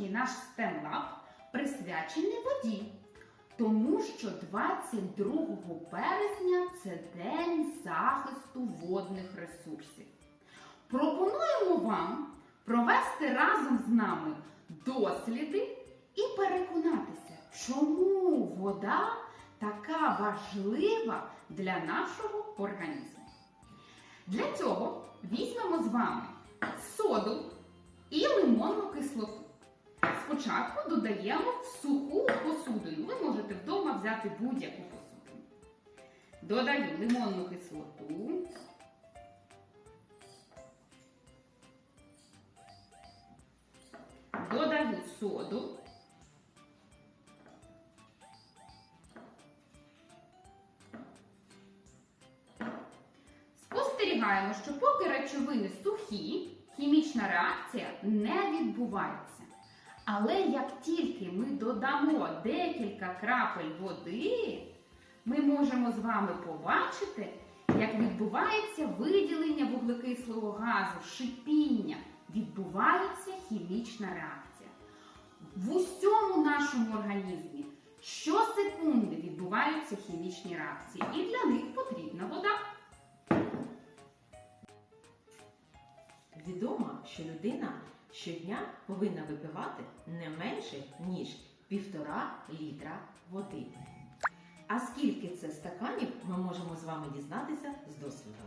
сьогоднішній наш STEM-лаб присвячений воді, тому що 22 березня це День захисту водних ресурсів. Пропонуємо вам провести разом з нами досліди і переконатися, чому вода така важлива для нашого організму. Для цього візьмемо з вами соду і лимонну кислоту. Спочатку додаємо в суху посудину. Ви можете вдома взяти будь-яку посудину. Додаю лимонну кислоту. Додаю соду. Спостерігаємо, що поки речовини сухі, хімічна реакція не відбувається. Але як тільки ми додамо декілька крапель води, ми можемо з вами побачити, як відбувається виділення вуглекислого газу, шипіння, відбувається хімічна реакція. В усьому нашому організмі щосекунди відбуваються хімічні реакції, і для них потрібна вода. Відомо, що людина щодня повинна випивати не менше, ніж півтора літра води. А скільки це стаканів, ми можемо з вами дізнатися з досвіду.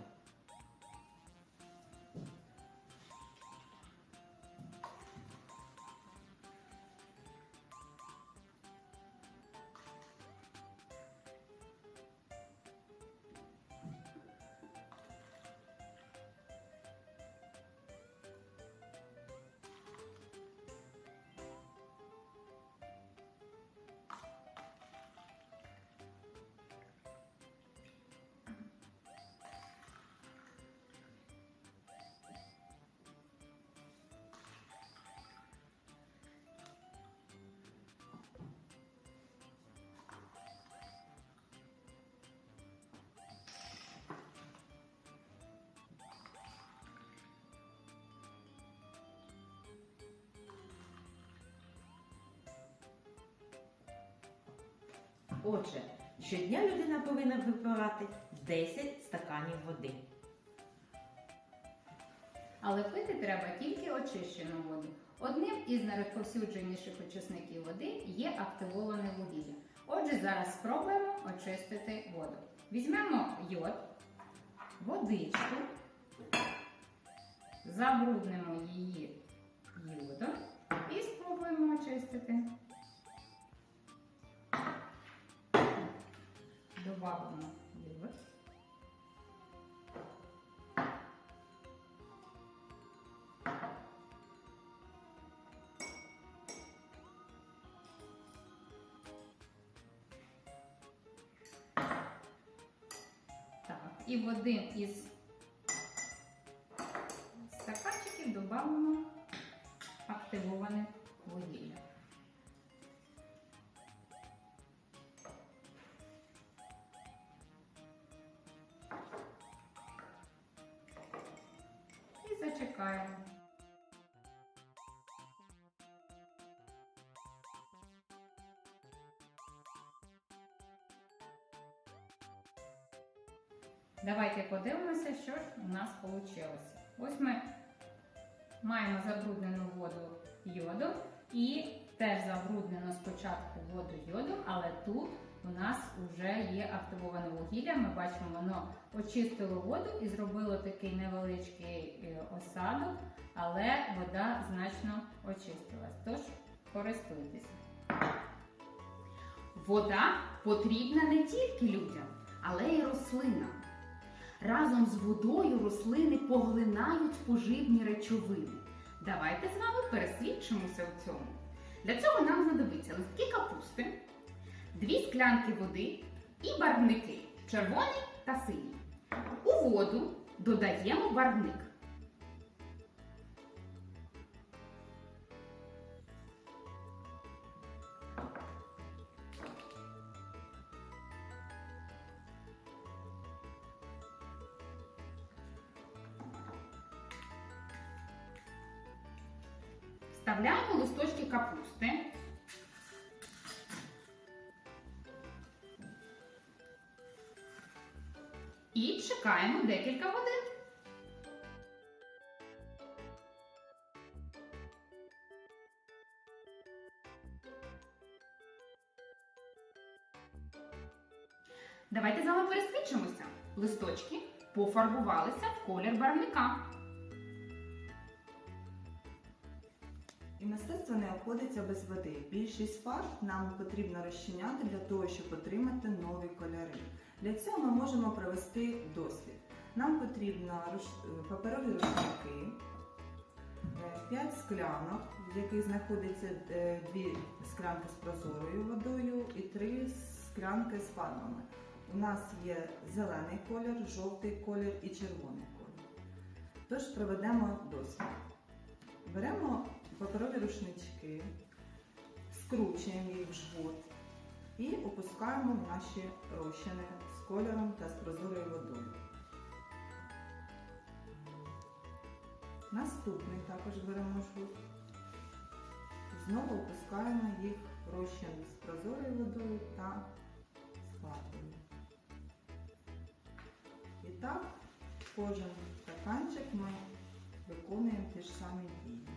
Отже, щодня людина повинна випивати 10 стаканів води. Але пити треба тільки очищену воду. Одним із найрозповсюдженіших очисників води є активоване вугілля. Отже, зараз спробуємо очистити воду. Візьмемо йод, водичку, забруднимо її йодом і спробуємо очистити. Добавимо йод. Так, і в один із стаканчиків додамо активоване І зачекаємо. Давайте подивимося, що ж у нас вийшло. Ось ми маємо забруднену воду йодом і теж забруднено спочатку воду йодом, але тут у нас вже є активоване вугілля. Ми бачимо, воно очистило воду і зробило такий невеличкий е, осадок, але вода значно очистилась. Тож користуйтеся. Вода потрібна не тільки людям, але й рослинам. Разом з водою рослини поглинають поживні речовини. Давайте з вами пересвідчимося у цьому. Для цього нам знадобиться листки капусти, дві склянки води і барвники червоний та синій. У воду додаємо барвник. Вставляємо листочки капусти. І чекаємо декілька годин. Давайте з вами пересвідчимося. Листочки пофарбувалися в колір барвника. І мистецтво не обходиться без води. Більшість фарб нам потрібно розчиняти для того, щоб отримати нові кольори. Для цього ми можемо провести дослід. Нам потрібно е, паперові рушники, 5 склянок, в яких знаходиться е, дві склянки з прозорою водою і три склянки з фарбами. У нас є зелений колір, жовтий колір і червоний колір. Тож проведемо дослід. Беремо паперові рушнички, скручуємо їх в жгут і опускаємо в наші розчини кольором та з прозорою водою. Наступний також беремо жгут. Знову опускаємо їх розчин з прозорою водою та фарбою. І так, кожен стаканчик ми виконуємо ті ж самі дії.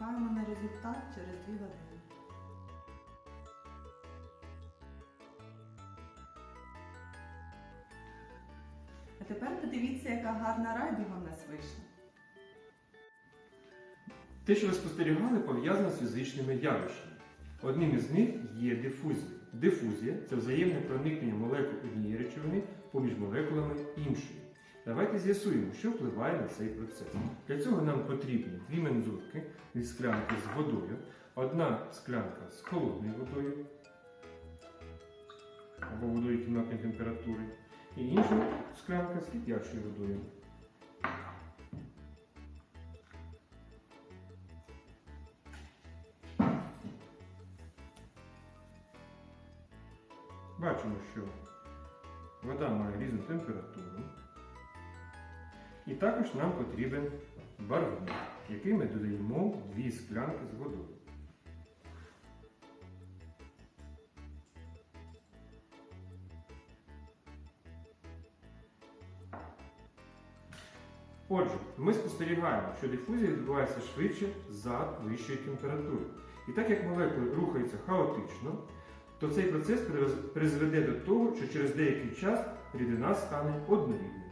Чекаємо на результат через 2 години. А тепер подивіться, яка гарна райдуга в нас вийшла. Те, що ви спостерігали, пов'язано з фізичними явищами. Одним із них є дифузія. Дифузія це взаємне проникнення молекул однієї речовини поміж молекулами іншої. Давайте з'ясуємо, що впливає на цей процес. Для цього нам потрібні дві мензурки від склянки з водою, одна склянка з холодною водою або водою кімнатної температури, і інша склянка з кип'ячою водою. Бачимо, що вода має різну температуру. І також нам потрібен барвник, який ми додаємо дві склянки з водою. Отже, ми спостерігаємо, що дифузія відбувається швидше за вищої температури. І так як молекули рухаються хаотично, то цей процес призведе до того, що через деякий час рідина стане однорідною.